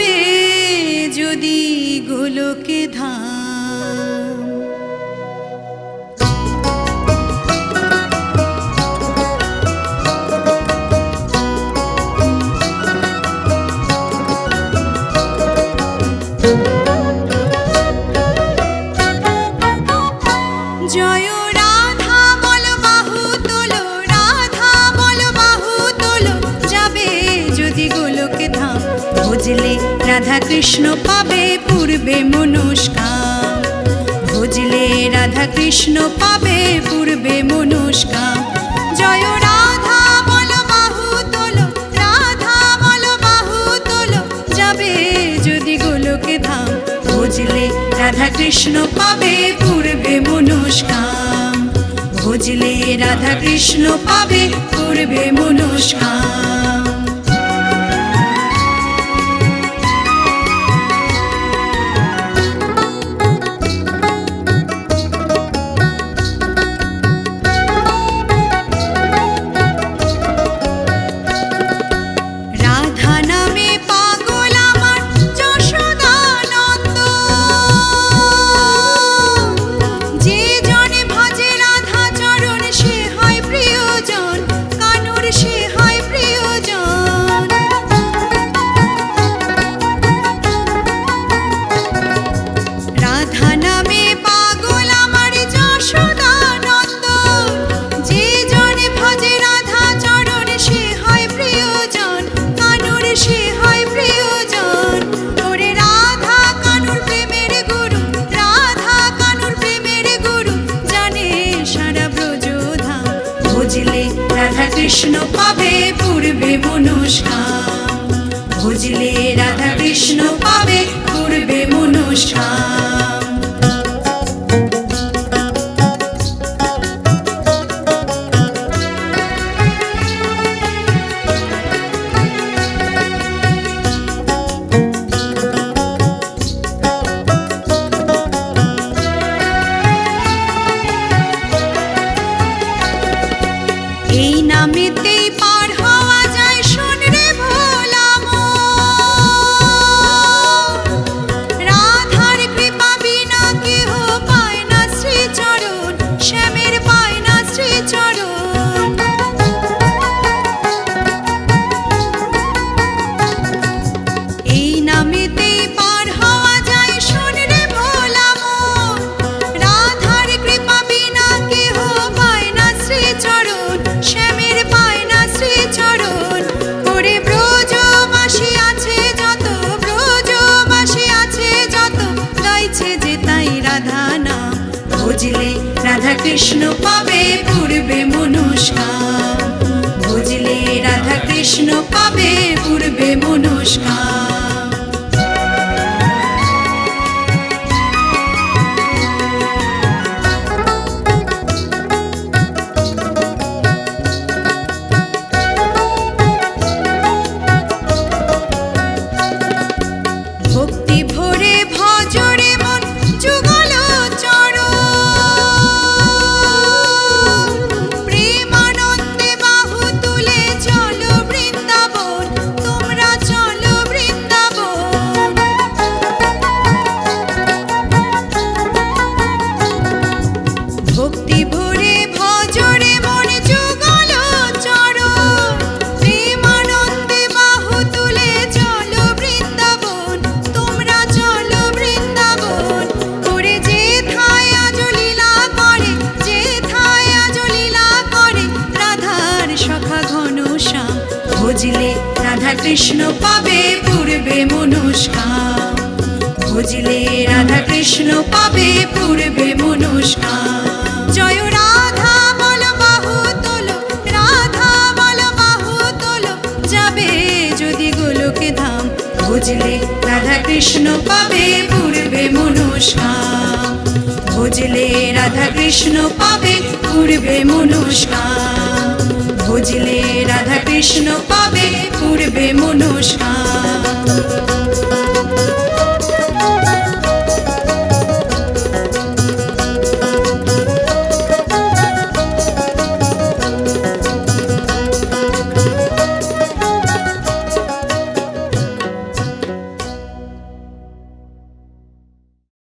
যাবে যদি গোলকে ধাম। জয় রাধা কৃষ্ণ পাবে পূর্বে মনুষ্কাম বুঝলে রাধা কৃষ্ণ পাবে পূর্বে মনুষ্কাম জয় রাধা, বল বাহু তোলো, রাধা, বল বাহু তোলো, যাবে যদি গোলকে ধাম। বুঝলে রাধা কৃষ্ণ পাবে পূর্বে মনুষ্কাম বুঝলে রাধা কৃষ্ণ পাবে পূর্বে মনুষ্কাম কৃষ্ণ পাবে পূর্বে মনুষ্কা বুঝলে রাধা কৃষ্ণ পাবে পূর্বে মনুষ্কাম রাধা নাম বুঝলে রাধা কৃষ্ণ পাবে পূর্বে মনুষ্কাম বুঝলে রাধা কৃষ্ণ পাবে পূর্বে মনুষ্কাম কৃষ্ণ পাবে পূর্বে মনুষ্কাম বুঝলে রাধা কৃষ্ণ পাবে পূর্বে মনুষ্কাম জয় রাধা বল বাহু তোলো, রাধা বল বাহু তোলো, যাবে যদি গোলকে ধাম। বুঝলে রাধা কৃষ্ণ পাবে পূর্বে মনুষ্কাম বুঝলে রাধা কৃষ্ণ পাবে পূর্বে মনুষ্কাম বুঝলে রাধা কৃষ্ণ পাবে পূর্বে মনুষ্কাম